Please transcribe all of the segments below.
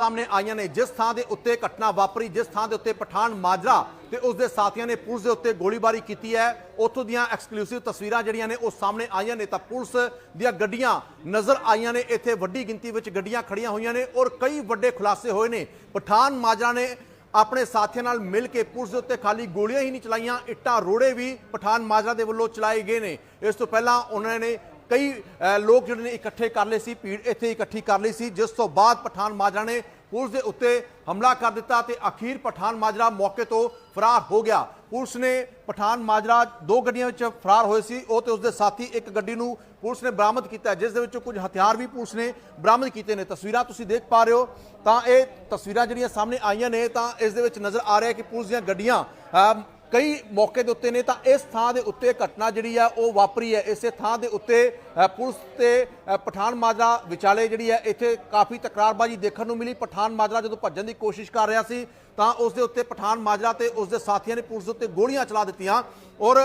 ਸਾਹਮਣੇ ਆਈਆਂ ਨੇ। ਜਿਸ ਥਾਂ ਦੇ ਉੱਤੇ ਘਟਨਾ ਵਾਪਰੀ, ਜਿਸ ਥਾਂ ਦੇ ਉੱਤੇ ਪਠਾਨ ਮਾਜਰਾ ਤੇ ਉਸ ਦੇ ਸਾਥੀਆਂ ਨੇ ਪੁਲਿਸ ਦੇ ਉੱਤੇ ਗੋਲੀਬਾਰੀ ਕੀਤੀ ਹੈ। ਉੱਥੋਂ ਦੀਆਂ ਐਕਸਕਲੂਸਿਵ ਤਸਵੀਰਾਂ ਜਿਹੜੀਆਂ ਨੇ, ਉਹ ਸਾਹਮਣੇ ਆਈਆਂ ਨੇ ਤਾਂ ਪੁਲਿਸ ਦੀਆਂ ਗੱਡੀਆਂ ਨਜ਼ਰ ਆਈਆਂ ਨੇ। ਇੱਥੇ ਵੱਡੀ ਗਿਣਤੀ ਵਿੱਚ ਗੱਡੀਆਂ ਖੜੀਆਂ ਹੋਈਆਂ ਨੇ ਔਰ ਕਈ ਵੱਡੇ ਖੁਲਾਸੇ ਹੋਏ ਨੇ। ਪਠਾਨ ਮਾਜਰਾ ਨੇ ਆਪਣੇ ਸਾਥੀਆਂ ਨਾਲ ਮਿਲ ਕੇ ਪੁਲਿਸ ਦੇ ਉੱਤੇ ਖਾਲੀ ਗੋਲੀਆਂ ਹੀ ਨਹੀਂ ਚਲਾਈਆਂ, ਇੱਟਾਂ ਰੋੜੇ ਵੀ ਪਠਾਨ ਮਾਜਰਾ ਦੇ ਵੱਲੋਂ ਚਲਾਏ ਗਏ ਨੇ। ਇਸ ਤੋਂ ਪਹਿਲਾਂ ਉਹਨਾਂ ਨੇ ਕਈ ਲੋਕ ਜਿਹੜੇ ਨੇ ਇਕੱਠੇ ਕਰ ਲਏ ਸੀ, ਭੀੜ ਇੱਥੇ ਇਕੱਠੀ ਕਰ ਲਈ ਸੀ, ਜਿਸ ਤੋਂ ਬਾਅਦ ਪਠਾਨ ਮਾਜਰਾ ਨੇ ਪੁਲਿਸ ਦੇ ਉੱਤੇ ਹਮਲਾ ਕਰ ਦਿੱਤਾ ਤੇ ਅਖੀਰ ਪਠਾਨ ਮਾਜਰਾ ਮੌਕੇ ਤੋਂ ਫਰਾਰ ਹੋ ਗਿਆ। ਪੁਲਿਸ ਨੇ ਪਠਾਨ ਮਾਜਰਾ ਦੋ ਗੱਡੀਆਂ ਵਿੱਚ ਫਰਾਰ ਹੋਏ ਸੀ, ਉਹ ਤੇ ਉਸਦੇ ਸਾਥੀ ਇੱਕ ਗੱਡੀ ਨੂੰ ਪੁਲਿਸ ਨੇ ਬਰਾਮਦ ਕੀਤਾ, ਜਿਸ ਦੇ ਵਿੱਚੋਂ ਕੁਝ ਹਥਿਆਰ ਵੀ ਪੁਲਿਸ ਨੇ ਬਰਾਮਦ ਕੀਤੇ ਨੇ। ਤਸਵੀਰਾਂ ਤੁਸੀਂ ਦੇਖ ਪਾ ਰਹੇ ਹੋ, ਤਾਂ ਇਹ ਤਸਵੀਰਾਂ ਜਿਹੜੀਆਂ ਸਾਹਮਣੇ ਆਈਆਂ ਨੇ, ਤਾਂ ਇਸ ਦੇ ਵਿੱਚ ਨਜ਼ਰ ਆ ਰਿਹਾ ਕਿ ਪੁਲਿਸ ਦੀਆਂ ਗੱਡੀਆਂ ਕਈ ਮੌਕੇ ਦੇ ਉੱਤੇ ਨੇ ਤਾਂ ਇਸ ਥਾਂ ਦੇ ਉੱਤੇ ਘਟਨਾ ਜਿਹੜੀ ਆ ਉਹ ਵਾਪਰੀ ਹੈ। ਇਸੇ ਥਾਂ ਦੇ ਉੱਤੇ ਪੁਲਿਸ ਤੇ ਅ, ਪਠਾਨ ਮਾਜਰਾ ਵਿਚਾਲੇ ਜਿਹੜੀ ਹੈ ਇੱਥੇ ਕਾਫੀ ਤਕਰਾਰਬਾਜ਼ੀ ਦੇਖਣ ਨੂੰ ਮਿਲੀ। ਪਠਾਨ ਮਾਜਰਾ ਜਦੋਂ ਭੱਜਣ ਦੀ ਕੋਸ਼ਿਸ਼ ਕਰ ਰਿਹਾ ਸੀ ਤਾਂ ਉਸ ਦੇ ਉੱਤੇ ਪਠਾਨ ਮਾਜਰਾ ਤੇ ਉਸ ਦੇ ਸਾਥੀਆਂ ਨੇ ਪੁਲਿਸ ਦੇ ਉੱਤੇ ਗੋਲੀਆਂ ਚਲਾ ਦਿੱਤੀਆਂ ਔਰ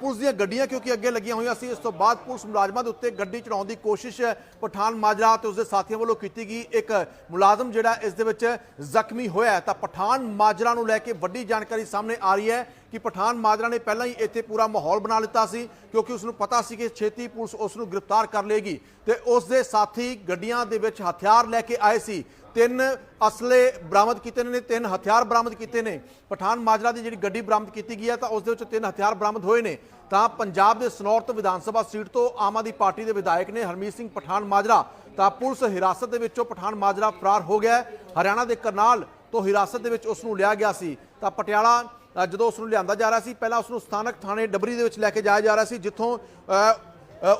ਪੁਲਿਸ ਦੀਆਂ ਗੱਡੀਆਂ ਕਿਉਂਕਿ ਅੱਗੇ ਲੱਗੀਆਂ ਹੋਈਆਂ ਸੀ, ਇਸ ਤੋਂ ਬਾਅਦ ਪੁਲਿਸ ਮੁਲਾਜ਼ਮਾਂ ਦੇ ਉੱਤੇ ਗੱਡੀ ਚੜਾਉਣ ਦੀ ਕੋਸ਼ਿਸ਼ ਪਠਾਨ ਮਾਜਰਾ ਤੇ ਉਸ ਦੇ ਸਾਥੀਆਂ ਵੱਲੋਂ ਕੀਤੀ ਗਈ। ਇੱਕ ਮੁਲਾਜ਼ਮ ਜਿਹੜਾ ਇਸ ਦੇ ਵਿੱਚ ਜ਼ਖਮੀ ਹੋਇਆ ਤਾਂ ਪਠਾਨ ਮਾਜਰਾ ਨੂੰ ਲੈ ਕੇ ਵੱਡੀ ਜਾਣਕਾਰੀ ਸਾਹਮਣੇ ਆ ਰਹੀ ਹੈ ਕਿ ਪਠਾਨ ਮਾਜਰਾ ਨੇ ਪਹਿਲਾਂ ਹੀ ਇੱਥੇ ਪੂਰਾ ਮਾਹੌਲ ਬਣਾ ਲਿੱਤਾ ਸੀ, ਕਿਉਂਕਿ ਉਸ ਨੂੰ ਪਤਾ ਸੀ ਕਿ ਛੇਤੀ ਪੁਲਿਸ ਉਸ ਨੂੰ ਗ੍ਰਿਫਤਾਰ ਕਰ ਲੇਗੀ ਤੇ ਉਸ ਦੇ ਸਾਥੀ ਗੱਡੀਆਂ ਦੇ ਵਿੱਚ ਹਥਿਆਰ ਲੈ ਕੇ ਆਏ ਸੀ। ਤਿੰਨ ਅਸਲੇ ਬਰਾਮਦ ਕੀਤੇ ਨੇ, ਤਿੰਨ ਹਥਿਆਰ ਬਰਾਮਦ ਕੀਤੇ ਨੇ। ਪਠਾਨ ਮਾਜਰਾ ਦੀ ਜਿਹੜੀ ਗੱਡੀ ਬਰਾਮਦ ਕੀਤੀ ਗਈ ਹੈ ਤਾਂ ਉਸ ਦੇ ਵਿੱਚ ਤਿੰਨ ਹਥਿਆਰ ਬਰਾਮਦ ਹੋਏ ਨੇ। ਤਾਂ ਪੰਜਾਬ ਦੇ ਸਨੌਰਤ ਵਿਧਾਨ ਸਭਾ ਸੀਟ ਤੋਂ ਆਮ ਆਦਮੀ ਪਾਰਟੀ ਦੇ ਵਿਧਾਇਕ ਨੇ ਹਰਮੀਤ ਸਿੰਘ ਪਠਾਨ ਮਾਜਰਾ, ਤਾਂ ਪੁਲਿਸ ਹਿਰਾਸਤ ਦੇ ਵਿੱਚੋਂ ਪਠਾਨ ਮਾਜਰਾ ਫਰਾਰ ਹੋ ਗਿਆ ਹਰਿਆਣਾ ਦੇ ਕਰਨਾਲ ਤੋਂ ਹਿਰਾਸਤ ਦੇ ਵਿੱਚ ਉਸ ਨੂੰ ਲਿਆ ਗਿਆ ਸੀ। ਤਾਂ ਪਟਿਆਲਾ ਜਦੋਂ ਉਸ ਨੂੰ ਲਿਆਂਦਾ ਜਾ ਰਿਹਾ ਸੀ, ਪਹਿਲਾਂ ਉਸ ਨੂੰ ਸਥਾਨਕ ਥਾਣੇ ਡਬਰੀ ਦੇ ਵਿੱਚ ਲੈ ਕੇ ਜਾਇਆ ਜਾ ਰਿਹਾ ਸੀ, ਜਿੱਥੋਂ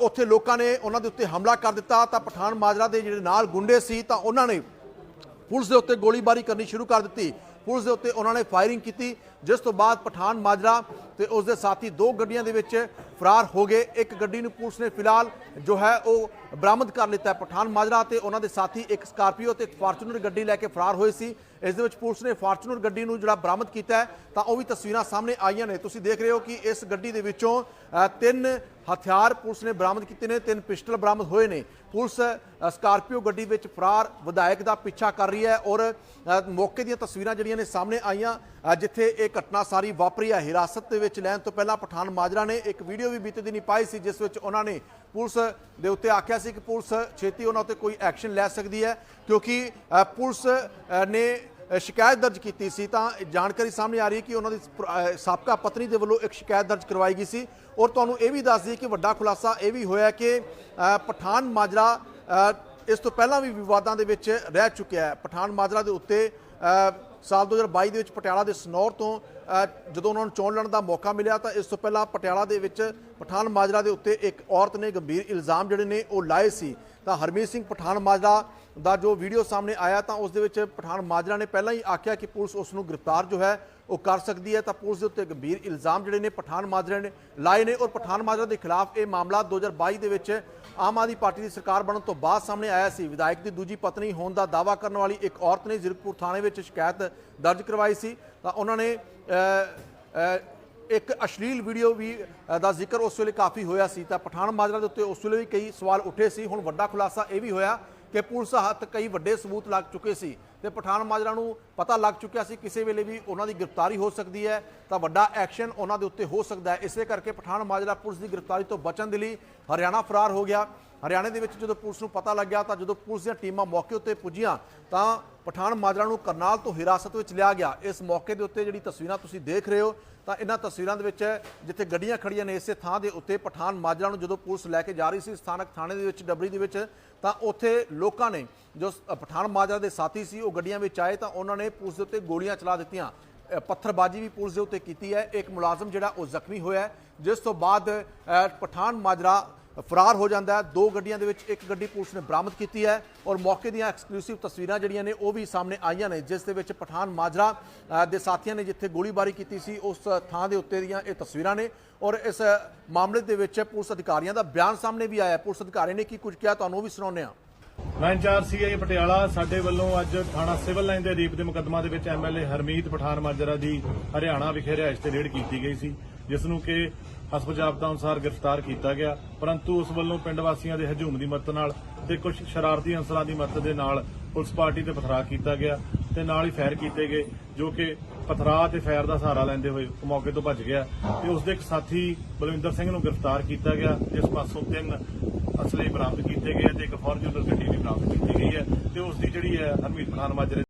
ਉੱਥੇ ਲੋਕਾਂ ਨੇ ਉਹਨਾਂ ਦੇ ਉੱਤੇ ਹਮਲਾ ਕਰ ਦਿੱਤਾ। ਤਾਂ ਪਠਾਨ ਮਾਜਰਾ ਦੇ ਜਿਹੜੇ ਨਾਲ ਗੁੰਡੇ ਸੀ, ਤਾਂ ਉਹਨਾਂ ਨੇ ਪੁਲਿਸ ਦੇ ਉੱਤੇ ਗੋਲੀਬਾਰੀ ਕਰਨੀ ਸ਼ੁਰੂ ਕਰ ਦਿੱਤੀ। ਪੁਲਿਸ ਦੇ ਉੱਤੇ ਉਹਨਾਂ ਨੇ ਫਾਇਰਿੰਗ ਕੀਤੀ। ਜਿਸ ਤੋਂ ਬਾਅਦ ਪਠਾਨ ਮਾਜਰਾ ਤੇ ਉਸ ਦੇ ਸਾਥੀ ਦੋ ਗੱਡੀਆਂ ਦੇ ਵਿੱਚ ਫਰਾਰ ਹੋ ਗਏ। ਇੱਕ ਗੱਡੀ ਨੂੰ ਪੁਲਿਸ ਨੇ ਫਿਲਹਾਲ ਜੋ ਹੈ ਉਹ ਬਰਾਮਦ ਕਰ ਲਿੱਤਾ ਹੈ। ਪਠਾਨ ਮਾਜਰਾ ਤੇ ਉਹਨਾਂ ਦੇ ਸਾਥੀ ਇੱਕ ਸਕਾਰਪੀਓ ਤੇ ਇੱਕ ਫਾਰਚੂਨਰ ਗੱਡੀ ਲੈ ਕੇ ਫਰਾਰ ਹੋਏ ਸੀ। ਇਸ ਦੇ ਵਿੱਚ ਪੁਲਿਸ ਨੇ ਫਾਰਚੂਨਰ ਗੱਡੀ ਨੂੰ ਜਿਹੜਾ ਬਰਾਮਦ ਕੀਤਾ ਹੈ, ਤਾਂ ਉਹ ਵੀ ਤਸਵੀਰਾਂ ਸਾਹਮਣੇ ਆਈਆਂ ਨੇ। ਤੁਸੀਂ ਦੇਖ ਰਹੇ ਹੋ ਕਿ ਇਸ ਗੱਡੀ ਦੇ ਵਿੱਚੋਂ ਤਿੰਨ ਹਥਿਆਰ ਪੁਲਿਸ ਨੇ ਬਰਾਮਦ ਕੀਤੇ ਨੇ, ਤਿੰਨ ਪਿਸਟਲ ਬਰਾਮਦ ਹੋਏ ਨੇ। ਪੁਲਿਸ ਸਕਾਰਪੀਓ ਗੱਡੀ ਵਿੱਚ ਫਰਾਰ ਵਿਧਾਇਕ ਦਾ ਪਿੱਛਾ ਕਰ ਰਹੀ ਹੈ ਔਰ ਮੌਕੇ ਦੀਆਂ ਤਸਵੀਰਾਂ ਜਿਹੜੀਆਂ ਨੇ ਸਾਹਮਣੇ ਆਈਆਂ ਜਿੱਥੇ ਇਹ ਘਟਨਾ ਸਾਰੀ ਵਾਪਰੀ ਹੈ। ਹਿਰਾਸਤ ਦੇ ਵਿੱਚ ਲੈਣ ਤੋਂ ਪਹਿਲਾਂ ਪਠਾਨ ਮਾਜਰਾ ਨੇ ਇੱਕ ਵੀਡੀਓ ਵੀ ਬੀਤੇ ਦਿਨੀ ਪਾਈ ਸੀ, ਜਿਸ ਵਿੱਚ ਉਹਨਾਂ ਨੇ ਪੁਲਿਸ ਦੇ ਉੱਤੇ ਆਖਿਆ ਸੀ ਕਿ ਪੁਲਿਸ ਛੇਤੀ ਉਹਨਾਂ ਉੱਤੇ ਕੋਈ ਐਕਸ਼ਨ ਲੈ ਸਕਦੀ ਹੈ, ਕਿਉਂਕਿ ਪੁਲਿਸ ਨੇ ਸ਼ਿਕਾਇਤ ਦਰਜ ਕੀਤੀ ਸੀ ਤਾਂ ਜਾਣਕਾਰੀ ਸਾਹਮਣੇ ਆ ਰਹੀ ਹੈ ਕਿ ਉਹਨਾਂ ਦੀ ਸਾਬਕਾ ਪਤਨੀ ਦੇ ਵੱਲੋਂ ਇੱਕ ਸ਼ਿਕਾਇਤ ਦਰਜ ਕਰਵਾਈ ਗਈ ਸੀ ਔਰ ਤੁਹਾਨੂੰ ਇਹ ਵੀ ਦੱਸ ਦਈਏ ਕਿ ਵੱਡਾ ਖੁਲਾਸਾ ਇਹ ਵੀ ਹੋਇਆ ਕਿ ਪਠਾਨ ਮਾਜਰਾ ਇਸ ਤੋਂ ਪਹਿਲਾਂ ਵੀ ਵਿਵਾਦਾਂ ਦੇ ਵਿੱਚ ਰਹਿ ਚੁੱਕਿਆ ਹੈ। ਪਠਾਨ ਮਾਜਰਾ ਦੇ ਉੱਤੇ ਅ, ਸਾਲ 2022 ਦੇ ਵਿੱਚ ਪਟਿਆਲਾ ਦੇ ਸਨੌਰ ਤੋਂ ਜਦੋਂ ਉਹਨਾਂ ਨੂੰ ਚੋਣ ਲੜਨ ਦਾ ਮੌਕਾ ਮਿਲਿਆ ਤਾਂ ਇਸ ਤੋਂ ਪਹਿਲਾਂ ਪਟਿਆਲਾ ਦੇ ਵਿੱਚ ਪਠਾਨ ਮਾਜਰਾ ਦੇ ਉੱਤੇ ਇੱਕ ਔਰਤ ਨੇ ਗੰਭੀਰ ਇਲਜ਼ਾਮ ਜਿਹੜੇ ਨੇ ਉਹ ਲਾਏ ਸੀ। ਤਾਂ ਹਰਮੀਤ ਸਿੰਘ ਪਠਾਨ ਮਾਜਰਾ ਦਾ ਜੋ ਵੀਡੀਓ ਸਾਹਮਣੇ ਆਇਆ ਤਾਂ ਉਸ ਦੇ ਵਿੱਚ ਪਠਾਨ ਮਾਜਰਾ ਨੇ ਪਹਿਲਾਂ ਹੀ ਆਖਿਆ ਕਿ ਪੁਲਿਸ ਉਸ ਨੂੰ ਗ੍ਰਿਫਤਾਰ ਜੋ ਹੈ ਉਹ ਕਰ ਸਕਦੀ ਹੈ ਤਾਂ ਪੁਲਿਸ ਦੇ ਉੱਤੇ ਗੰਭੀਰ ਇਲਜ਼ਾਮ ਜਿਹੜੇ ਨੇ ਪਠਾਨ ਮਾਜਰਾ ਨੇ ਲਾਏ ਨੇ ਔਰ ਪਠਾਨ ਮਾਜਰਾ ਦੇ ਖਿਲਾਫ ਇਹ ਮਾਮਲਾ 2022 ਦੇ ਵਿੱਚ ਆਮ ਆਦਮੀ ਪਾਰਟੀ ਦੀ ਸਰਕਾਰ ਬਣਨ ਤੋਂ ਬਾਅਦ ਸਾਹਮਣੇ ਆਇਆ ਸੀ। ਵਿਧਾਇਕ ਦੀ ਦੂਜੀ ਪਤਨੀ ਹੋਣ ਦਾ ਦਾਅਵਾ ਕਰਨ ਵਾਲੀ ਇੱਕ ਔਰਤ ਨੇ ਜ਼ਿਰਕਪੁਰ ਥਾਣੇ ਵਿੱਚ ਸ਼ਿਕਾਇਤ ਦਰਜ ਕਰਵਾਈ ਸੀ ਤਾਂ ਉਹਨਾਂ ਨੇ ਇੱਕ ਅਸ਼ਲੀਲ ਵੀਡੀਓ ਵੀ ਦਾ ਜ਼ਿਕਰ ਉਸ ਵੇਲੇ ਕਾਫੀ ਹੋਇਆ ਸੀ। ਤਾਂ ਪਠਾਨ ਮਾਜਰਾ ਦੇ ਉੱਤੇ ਉਸ ਵੇਲੇ ਵੀ ਕਈ ਸਵਾਲ ਉੱਠੇ ਸੀ। ਹੁਣ ਵੱਡਾ ਖੁਲਾਸਾ ਇਹ ਵੀ ਹੋਇਆ ਕਿ ਪੁਲਿਸ ਹੱਥ ਕਈ ਵੱਡੇ ਸਬੂਤ ਲੱਗ ਚੁੱਕੇ ਸੀ ਤੇ ਪਠਾਨ ਮਾਜਰਾ ਨੂੰ ਪਤਾ ਲੱਗ ਚੁੱਕਿਆ ਸੀ ਕਿਸੇ ਵੇਲੇ ਵੀ ਉਹਨਾਂ ਦੀ ਗ੍ਰਿਫਤਾਰੀ ਹੋ ਸਕਦੀ ਹੈ। ਤਾਂ ਵੱਡਾ ਐਕਸ਼ਨ ਉਹਨਾਂ ਦੇ ਉੱਤੇ ਹੋ ਸਕਦਾ ਹੈ। ਇਸੇ ਕਰਕੇ ਪਠਾਨ ਮਾਜਰਾ ਪੁਲਿਸ ਦੀ ਗ੍ਰਿਫਤਾਰੀ ਤੋਂ ਬਚਣ ਦੇ ਲਈ ਹਰਿਆਣਾ ਫਰਾਰ ਹੋ ਗਿਆ। ਹਰਿਆਣੇ ਦੇ ਵਿੱਚ ਜਦੋਂ ਪੁਲਿਸ ਨੂੰ ਪਤਾ ਲੱਗਿਆ ਤਾਂ ਜਦੋਂ ਪੁਲਿਸ ਦੀਆਂ ਟੀਮਾਂ ਮੌਕੇ ਉੱਤੇ ਪੁੱਜੀਆਂ ਤਾਂ ਪਠਾਨ ਮਾਜਰਾ ਨੂੰ ਕਰਨਾਲ ਤੋਂ ਹਿਰਾਸਤ ਵਿੱਚ ਲਿਆ ਗਿਆ। ਇਸ ਮੌਕੇ ਦੇ ਉੱਤੇ ਜਿਹੜੀ ਤਸਵੀਰਾਂ ਤੁਸੀਂ ਦੇਖ ਰਹੇ ਹੋ ਤਾਂ ਇਹਨਾਂ ਤਸਵੀਰਾਂ ਦੇ ਵਿੱਚ ਜਿੱਥੇ ਗੱਡੀਆਂ ਖੜੀਆਂ ਨੇ, ਇਸੇ ਥਾਂ ਦੇ ਉੱਤੇ ਪਠਾਨ ਮਾਜਰਾ ਨੂੰ ਜਦੋਂ ਪੁਲਿਸ ਲੈ ਕੇ ਜਾ ਰਹੀ ਸੀ ਸਥਾਨਕ ਥਾਣੇ ਦੇ ਵਿੱਚ, ਡਬਰੀ ਦੇ ਵਿੱਚ, ਤਾਂ ਉੱਥੇ ਲੋਕਾਂ ਨੇ ਜੋ ਪਠਾਨ ਮਾਜਰਾ ਦੇ ਸਾਥੀ ਸੀ, ਉਹ ਗੱਡੀਆਂ ਵਿੱਚ ਆਏ ਤਾਂ ਉਹਨਾਂ ਨੇ ਪੁਲਿਸ ਦੇ ਉੱਤੇ ਗੋਲੀਆਂ ਚਲਾ ਦਿੱਤੀਆਂ। ਪੱਥਰਬਾਜ਼ੀ ਵੀ ਪੁਲਿਸ ਦੇ ਉੱਤੇ ਕੀਤੀ ਹੈ। ਇੱਕ ਮੁਲਾਜ਼ਮ ਜਿਹੜਾ ਉਹ ਜ਼ਖਮੀ ਹੋਇਆ ਜਿਸ ਤੋਂ ਬਾਅਦ ਪਠਾਨ ਮਾਜਰਾ ਫਰਾਰ ਹੋ ਜਾਂਦਾ ਹੈ। ਦੋ ਗੱਡੀਆਂ ਦੇ ਵਿੱਚ ਇੱਕ ਗੱਡੀ ਪੁਲਿਸ ਨੇ ਬਰਾਮਦ ਕੀਤੀ ਹੈ ਔਰ ਮੌਕੇ ਦੀਆਂ ਐਕਸਕਲੂਸਿਵ ਤਸਵੀਰਾਂ ਜਿਹੜੀਆਂ ਨੇ ਉਹ ਵੀ ਸਾਹਮਣੇ ਆਈਆਂ ਨੇ। ਜਿਸ ਦੇ ਵਿੱਚ ਪਠਾਨ ਮਾਜਰਾ ਦੇ ਸਾਥੀਆਂ ਨੇ ਜਿੱਥੇ ਗੋਲੀਬਾਰੀ ਕੀਤੀ ਸੀ, ਉਸ ਥਾਂ ਦੇ ਉੱਤੇ ਦੀਆਂ ਇਹ ਤਸਵੀਰਾਂ ਨੇ ਔਰ ਇਸ ਮਾਮਲੇ ਦੇ ਵਿੱਚ ਪੁਲਿਸ ਅਧਿਕਾਰੀਆਂ ਦਾ ਬਿਆਨ ਸਾਹਮਣੇ ਵੀ ਆਇਆ। ਪੁਲਿਸ ਅਧਿਕਾਰੀ ਨੇ ਕੀ ਕੁਝ ਕਿਹਾ, ਤੁਹਾਨੂੰ ਉਹ ਵੀ ਸੁਣਾਉਂਦੇ ਹਾਂ। ਮੈਂ ਇੰਚਾਰਜ ਸੀਆਈ ਪਟਿਆਲਾ, ਸਾਡੇ ਵੱਲੋਂ ਅੱਜ ਥਾਣਾ ਸਿਵਲ ਲਾਈਨ ਦੇ ਰੀਪ ਦੇ ਮੁਕੱਦਮਾ ਦੇ ਵਿੱਚ ਐਮਐਲਏ ਹਰਮੀਤ ਪਠਾਨ ਮਾਜਰਾ ਦੀ ਹਰਿਆਣਾ ਵਿਖੇ ਰਿਹਾਇਸ਼ ਤੇ ਰੇਡ ਕੀਤੀ ਗਈ ਸੀ। ਜਿਸ ਨੂੰ ਕਿ ਹਸਪ ਜਾਬਤਾ ਅਨੁਸਾਰ ਗ੍ਰਿਫਤਾਰ ਕੀਤਾ ਗਿਆ। ਪਰੰਤੂ ਉਸ ਵੱਲੋਂ ਪਿੰਡ ਵਾਸੀਆਂ ਦੇ ਹਜੂਮ ਦੀ ਮਦਦ ਨਾਲ ਤੇ ਕੁਝ ਸ਼ਰਾਰਤੀ ਅੰਸਰਾਂ ਦੀ ਮਦਦ ਦੇ ਨਾਲ ਪੁਲਿਸ ਪਾਰਟੀ ਤੇ ਪਥਰਾ ਕੀਤਾ ਗਿਆ ਤੇ ਨਾਲ ਹੀ ਫਾਇਰ ਕੀਤੇ ਗਏ, ਜੋ ਕਿ ਪਥਰਾ ਤੇ ਫਾਇਰ ਦਾ ਸਹਾਰਾ ਲੈਂਦੇ ਹੋਏ ਮੌਕੇ ਤੋਂ ਭੱਜ ਗਿਆ ਤੇ ਉਸ ਦੇ ਇੱਕ ਸਾਥੀ ਬਲਵਿੰਦਰ ਸਿੰਘ ਨੂੰ ਗ੍ਰਿਫਤਾਰ ਕੀਤਾ ਗਿਆ, ਜਿਸ ਪਾਸੋਂ ਤਿੰਨ ਅਸਲੇ ਬਰਾਮਦ ਕੀਤੇ ਗਏ ਤੇ ਇੱਕ ਫੋਰਚੂਨਰ ਗੱਡੀ ਵੀ ਬਰਾਮਦ ਕੀਤੀ ਗਈ ਹੈ ਤੇ ਉਸ ਦੀ ਜਿਹੜੀ ਹੈ ਹਰਮੀਤ ਖਾਨ ਮਾਜਰੇ